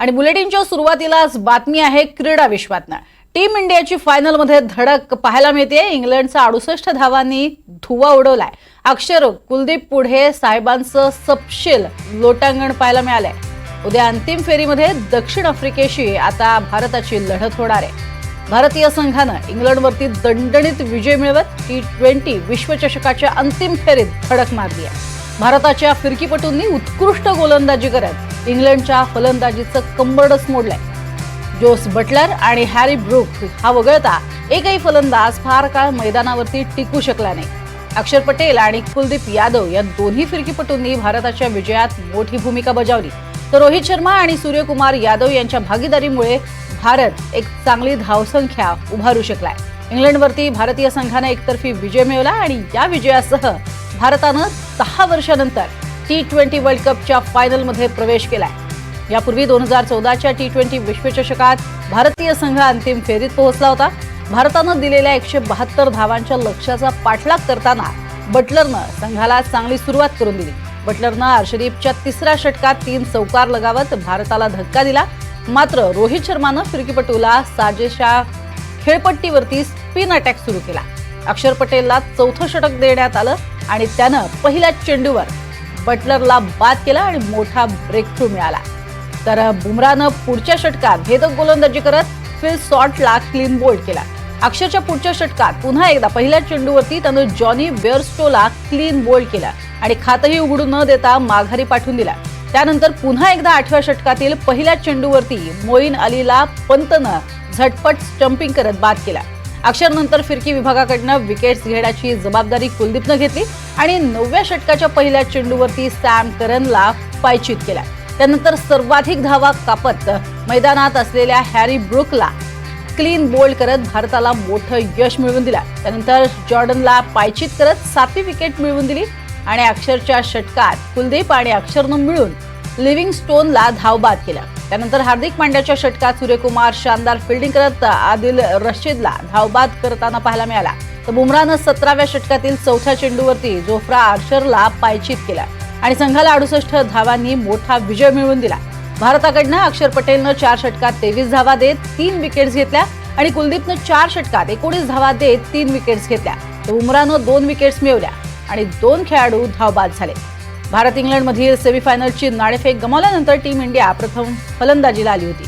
आणि बुलेटिनच्या सुरुवातीलाच बातमी आहे क्रीडा विश्वातनं. टीम इंडियाची फायनलमध्ये धडक पाहायला मिळते इंग्लंडचा अडुसष्ट धावांनी धुवा उडवलाय. अक्षर कुलदीप पुढे साहेबांचं सपशील लोटांगण पाहायला मिळालंय. उद्या अंतिम फेरीमध्ये दक्षिण आफ्रिकेशी आता भारताची लढत होणार आहे. भारतीय संघानं इंग्लंडवरती दणदणीत विजय मिळवत टी ट्वेंटी विश्वचषकाच्या अंतिम फेरीत धडक मारली आहे. भारताच्या फिरकीपटूंनी उत्कृष्ट गोलंदाजी करत इंग्लंडच्या फलंदाजीचं कंबरडच मोडलंय. जोस बटलर आणि हॅरी ब्रुक हा वगळता एकही फलंदाज फार काळ मैदानावरती टिकू शकला नाही. अक्षर पटेल आणि कुलदीप यादव या दोन्ही फिरकीपटूंनी भारताच्या विजयात मोठी भूमिका बजावली. तर रोहित शर्मा आणि सूर्यकुमार यादव यांच्या भागीदारीमुळे भारत एक चांगली धावसंख्या उभारू शकलाय. इंग्लंडवरती भारतीय संघानं एकतर्फी विजय मिळवला आणि या विजयासह भारतानं दहा वर्षानंतर टी ट्वेंटी वर्ल्ड कपच्या फायनलमध्ये प्रवेश केलाय. यापूर्वी दोन हजार चौदाच्या टी ट्वेंटी विश्वचषकात भारतीय संघ अंतिम फेरीत पोहोचला होता. भारतानं दिलेल्या एकशे बहात्तर धावांच्या लक्ष्याचा पाठलाग करताना बटलरनं संघाला चांगली सुरुवात करून दिली. बटलरनं अर्शदीपच्या तिसऱ्या षटकात तीन चौकार लगावत भारताला धक्का दिला. मात्र रोहित शर्मानं फिरकीपटूला साजेशा खेळपट्टीवरती स्पिन अटॅक सुरू केला. अक्षर पटेलला चौथं षटक देण्यात आलं. आणि त्यानं पहिल्या चेंडूवर बटलरला बाद केला आणि मोठा ब्रेक थ्रू मिळाला. तर बुमरानं पुढच्या षटकात भेदक गोलंदाजी करत फिल सॉटला क्लीन बोल्ड केला. अक्षरच्या पुढच्या षटकात पुन्हा एकदा पहिल्या चेंडूवरती त्यानं जॉनी बेअरस्टोला क्लीन बोल्ड केला आणि खातही उघडू न देता माघारी पाठवून दिला. त्यानंतर पुन्हा एकदा आठव्या षटकातील पहिल्या चेंडूवरती मोईन अलीला पंतनं झटपट स्टंपिंग करत बाद केला. अक्षरनंतर फिरकी विभागाकडनं विकेट्स घेण्याची जबाबदारी कुलदीपनं घेतली आणि नवव्या षटकाच्या पहिल्या चेंडूवरती सॅम करनला पायचित केला. त्यानंतर सर्वाधिक धावा कापत मैदानात असलेल्या हॅरी ब्रुकला क्लीन बोल्ड करत भारताला मोठं यश मिळवून दिला. त्यानंतर जॉर्डनला पायचित करत सातवी विकेट मिळवून दिली आणि अक्षरच्या षटकात कुलदीप आणि अक्षरनं मिळून लिव्हिंग स्टोनला धावबाद केला. त्यानंतर हार्दिक पांड्याच्या षटकात सूर्यकुमार शानदार फिल्डिंग करत आदिल रशीदला धावबाद करताना पाहायला मिळाला. तर बुमरानं सतराव्या षटकातील चौथ्या चेंडूवरती जोफ्रा आर्चरला पायचीत केला. आणि संघाला अडुसष्ट धावांनी मोठा विजय मिळवून दिला. भारताकडनं अक्षर पटेलनं चार षटकात तेवीस धावा देत तीन विकेट्स घेतल्या आणि कुलदीपनं चार षटकात एकोणीस धावा देत तीन विकेट्स घेतल्या. तर बुमरानं दोन विकेट्स मिळवल्या आणि दोन खेळाडू धावबाद झाले. भारत इंग्लंडमधील सेमीफायनलची नाणेफेक गमावल्यानंतर टीम इंडिया प्रथम फलंदाजीला आली होती.